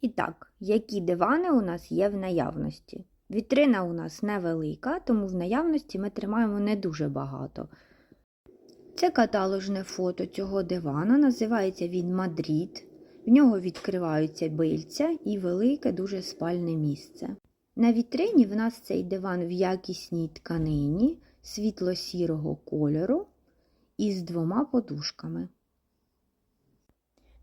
І так, які дивани у нас є в наявності? Вітрина у нас невелика, тому в наявності ми тримаємо не дуже багато. Це каталожне фото цього дивана, називається він Мадрід. В нього відкриваються бильця і велике дуже спальне місце. На вітрині в нас цей диван в якісній тканині світло-сірого кольору із двома подушками.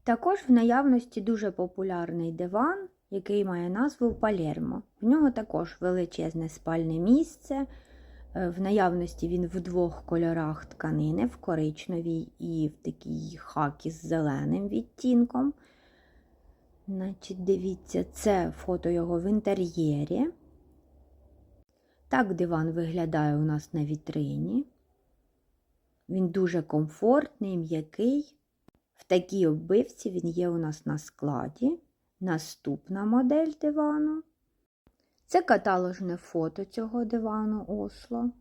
Також в наявності дуже популярний диван, який має назву Палермо. В нього також величезне спальне місце. Е, В наявності він в двох кольорах тканини, в коричневій і в такій хакі з зеленим відтінком. Значить, дивіться, це фото його в інтер'єрі. Так диван виглядає у нас на вітрині. Він дуже комфортний, м'який. В такій оббивці він є у нас на складі. Наступна модель дивану. Це каталожне фото цього дивану Осло.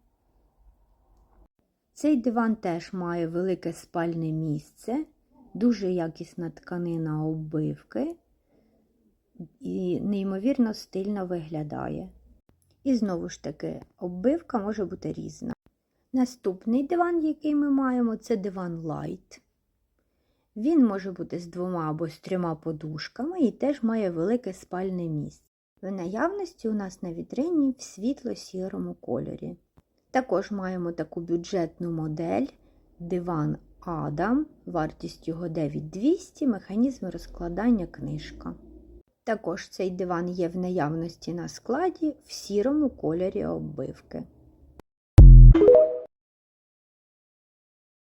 Цей диван теж має велике спальне місце, дуже якісна тканина оббивки і неймовірно стильно виглядає. І знову ж таки, оббивка може бути різна. Наступний диван, який ми маємо, це диван Light. Він може бути з двома або з трьома подушками і теж має велике спальне місце. В наявності у нас на вітрині в світло-сірому кольорі. Також маємо таку бюджетну модель диван Адам, вартість його 9200, механізм розкладання книжка. Також цей диван є в наявності на складі в сірому кольорі оббивки.